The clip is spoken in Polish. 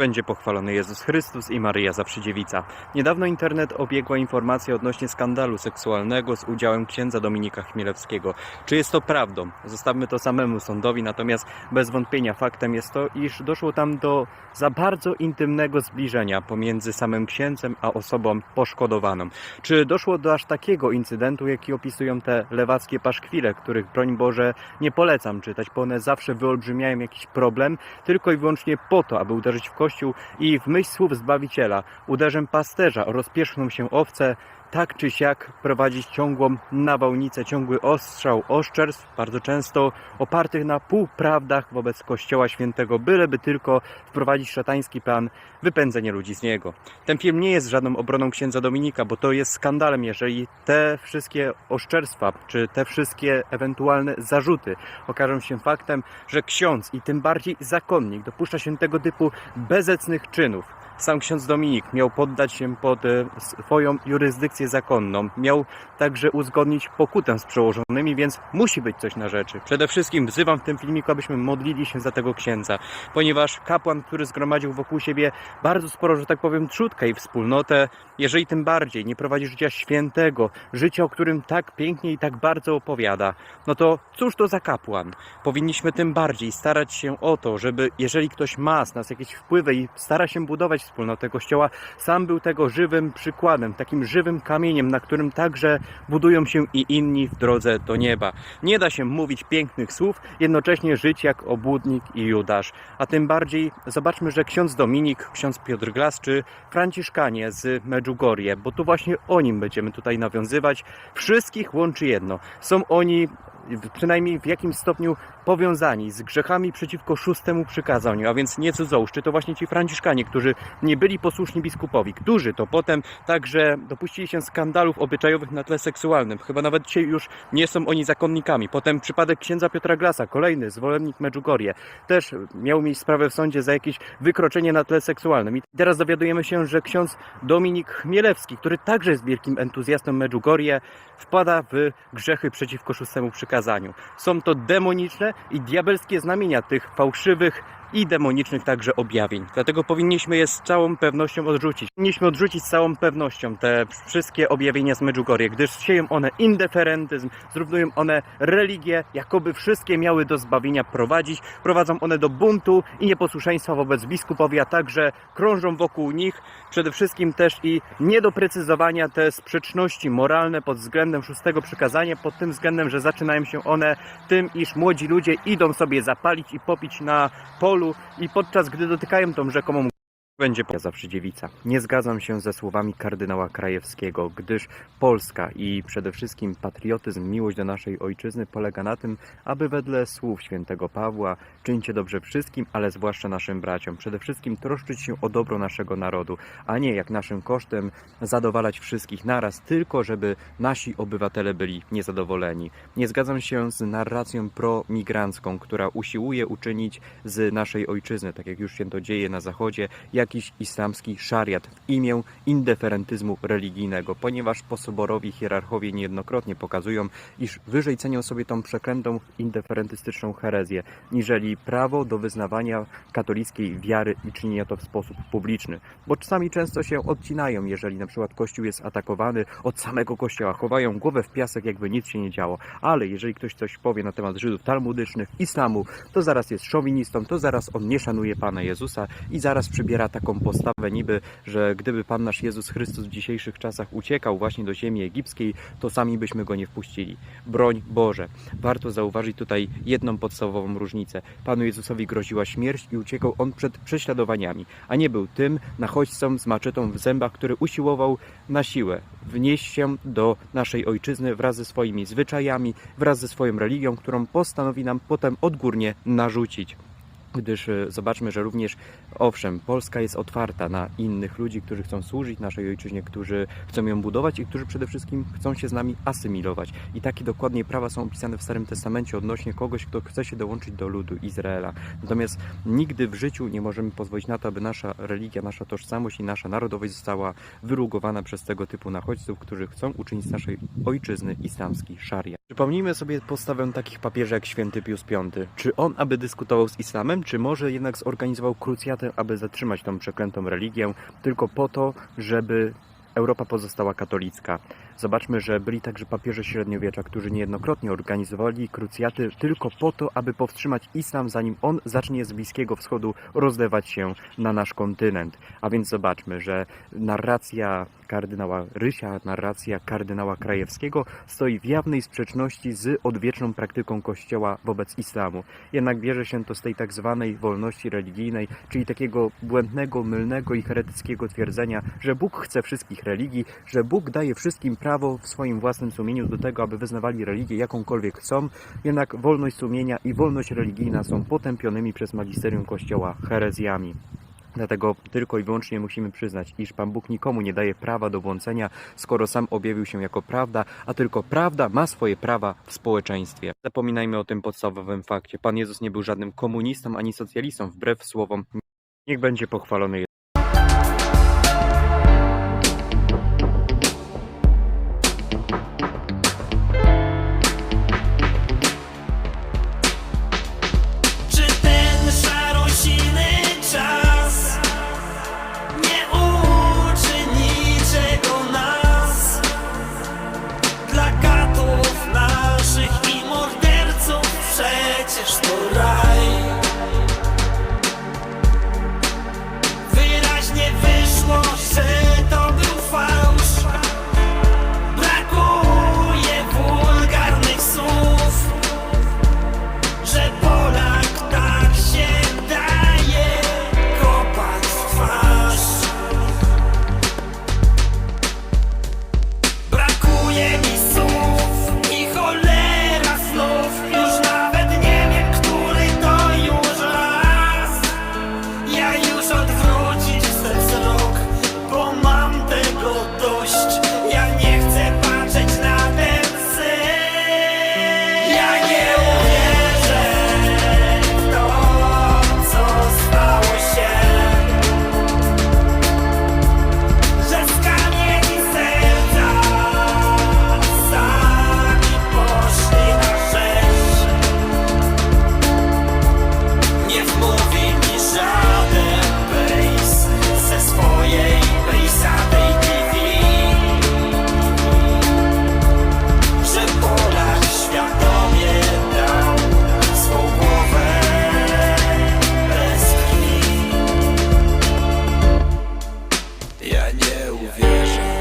Będzie pochwalony Jezus Chrystus i Maryja Zawsze Dziewica. Niedawno internet obiegła informacja odnośnie skandalu seksualnego z udziałem księdza Dominika Chmielewskiego. Czy jest to prawdą? Zostawmy to samemu sądowi, natomiast bez wątpienia faktem jest to, iż doszło tam do za bardzo intymnego zbliżenia pomiędzy samym księdzem a osobą poszkodowaną. Czy doszło do aż takiego incydentu, jaki opisują te lewackie paszkwile, których broń Boże nie polecam czytać, bo one zawsze wyolbrzymiają jakiś problem, tylko i wyłącznie po to, aby uderzyć w kościół i w myśl słów Zbawiciela, uderzem pasterza rozpierzchną się owce, tak czy siak prowadzić ciągłą nawałnicę, ciągły ostrzał oszczerstw, bardzo często opartych na półprawdach wobec Kościoła Świętego, byleby tylko wprowadzić szatański plan wypędzenia ludzi z niego. Ten film nie jest żadną obroną księdza Dominika, bo to jest skandalem, jeżeli te wszystkie oszczerstwa, czy te wszystkie ewentualne zarzuty okażą się faktem, że ksiądz i tym bardziej zakonnik dopuszcza się tego typu bezecnych czynów. Sam ksiądz Dominik miał poddać się pod e, swoją jurysdykcję zakonną, miał także uzgodnić pokutę z przełożonymi, więc musi być coś na rzeczy. Przede wszystkim wzywam w tym filmiku, abyśmy modlili się za tego księdza, ponieważ kapłan, który zgromadził wokół siebie bardzo sporo, że tak powiem, trzutkę i wspólnotę, jeżeli tym bardziej nie prowadzi życia świętego, życia, o którym tak pięknie i tak bardzo opowiada, no to cóż to za kapłan? Powinniśmy tym bardziej starać się o to, żeby jeżeli ktoś ma z nas jakieś wpływy i stara się budować wspólnotę Kościoła, sam był tego żywym przykładem, takim żywym kamieniem, na którym także budują się i inni w drodze do nieba. Nie da się mówić pięknych słów, jednocześnie żyć jak obłudnik i Judasz. A tym bardziej zobaczmy, że ksiądz Dominik, ksiądz Piotr Glas czy Franciszkanie z Medjugorje, bo tu właśnie o nim będziemy tutaj nawiązywać. Wszystkich łączy jedno. Są oni przynajmniej w jakimś stopniu powiązani z grzechami przeciwko szóstemu przykazaniu, a więc nie cudzołóż. Czy to właśnie ci Franciszkanie, którzy nie byli posłuszni biskupowi, którzy to potem także dopuścili się skandalów obyczajowych na tle seksualnym. Chyba nawet dzisiaj już nie są oni zakonnikami. Potem przypadek księdza Piotra Glasa, kolejny zwolennik Medjugorje, też miał mieć sprawę w sądzie za jakieś wykroczenie na tle seksualnym. I teraz dowiadujemy się, że ksiądz Dominik Chmielewski, który także jest wielkim entuzjastą Medjugorje, wpada w grzechy przeciwko szóstemu przykazaniu. Są to demoniczne i diabelskie znamienia tych fałszywych i demonicznych także objawień. Dlatego powinniśmy je z całą pewnością odrzucić. Powinniśmy odrzucić z całą pewnością te wszystkie objawienia z Medjugorje, gdyż sieją one indeferentyzm, zrównują one religię, jakoby wszystkie miały do zbawienia prowadzić, prowadzą one do buntu i nieposłuszeństwa wobec biskupowi, a także krążą wokół nich przede wszystkim też i niedoprecyzowania te sprzeczności moralne pod względem szóstego przykazania, pod tym względem, że zaczynają się one tym, iż młodzi ludzie idą sobie zapalić i popić na polu i podczas gdy dotykają tą rzekomą będzie zawsze dziewica. Nie zgadzam się ze słowami kardynała Krajewskiego, gdyż Polska i przede wszystkim patriotyzm, miłość do naszej ojczyzny polega na tym, aby wedle słów świętego Pawła czyńcie dobrze wszystkim, ale zwłaszcza naszym braciom. Przede wszystkim troszczyć się o dobro naszego narodu, a nie jak naszym kosztem zadowalać wszystkich naraz, tylko żeby nasi obywatele byli niezadowoleni. Nie zgadzam się z narracją promigrancką, która usiłuje uczynić z naszej ojczyzny, tak jak już się to dzieje na Zachodzie, jakiś islamski szariat w imię indeferentyzmu religijnego, ponieważ posoborowi hierarchowie niejednokrotnie pokazują, iż wyżej cenią sobie tą przeklętą indeferentystyczną herezję, niżeli prawo do wyznawania katolickiej wiary i czynienia to w sposób publiczny. Bo czasami często się odcinają, jeżeli na przykład Kościół jest atakowany od samego Kościoła, chowają głowę w piasek, jakby nic się nie działo. Ale jeżeli ktoś coś powie na temat Żydów talmudycznych, islamu, to zaraz jest szowinistą, to zaraz on nie szanuje Pana Jezusa i zaraz przybiera taką postawę niby, że gdyby Pan nasz Jezus Chrystus w dzisiejszych czasach uciekał właśnie do ziemi egipskiej, to sami byśmy go nie wpuścili. Broń Boże. Warto zauważyć tutaj jedną podstawową różnicę. Panu Jezusowi groziła śmierć i uciekał on przed prześladowaniami, a nie był tym nachodźcą z maczetą w zębach, który usiłował na siłę wnieść się do naszej ojczyzny wraz ze swoimi zwyczajami, wraz ze swoją religią, którą postanowi nam potem odgórnie narzucić gdyż e, zobaczmy, że również owszem, Polska jest otwarta na innych ludzi, którzy chcą służyć naszej ojczyźnie, którzy chcą ją budować i którzy przede wszystkim chcą się z nami asymilować. I takie dokładnie prawa są opisane w Starym Testamencie odnośnie kogoś, kto chce się dołączyć do ludu Izraela. Natomiast nigdy w życiu nie możemy pozwolić na to, aby nasza religia, nasza tożsamość i nasza narodowość została wyrugowana przez tego typu nachodźców, którzy chcą uczynić z naszej ojczyzny islamski szaria. Przypomnijmy sobie postawę takich papieży jak święty Pius V. Czy on, aby dyskutował z islamem, czy może jednak zorganizował krucjatę, aby zatrzymać tą przeklętą religię, tylko po to, żeby Europa pozostała katolicka. Zobaczmy, że byli także papieże średniowiecza, którzy niejednokrotnie organizowali krucjaty tylko po to, aby powstrzymać islam, zanim on zacznie z Bliskiego Wschodu rozlewać się na nasz kontynent. A więc zobaczmy, że narracja kardynała Rysia, narracja kardynała Krajewskiego stoi w jawnej sprzeczności z odwieczną praktyką Kościoła wobec islamu. Jednak bierze się to z tej tak zwanej wolności religijnej, czyli takiego błędnego, mylnego i heretyckiego twierdzenia, że Bóg chce wszystkich religii, że Bóg daje wszystkim prawo w swoim własnym sumieniu do tego, aby wyznawali religię jakąkolwiek chcą, jednak wolność sumienia i wolność religijna są potępionymi przez magisterium Kościoła herezjami. Dlatego tylko i wyłącznie musimy przyznać, iż Pan Bóg nikomu nie daje prawa do błądzenia, skoro sam objawił się jako prawda, a tylko prawda ma swoje prawa w społeczeństwie. Zapominajmy o tym podstawowym fakcie. Pan Jezus nie był żadnym komunistą ani socjalistą, wbrew słowom. Niech będzie pochwalony ciebie uwierzę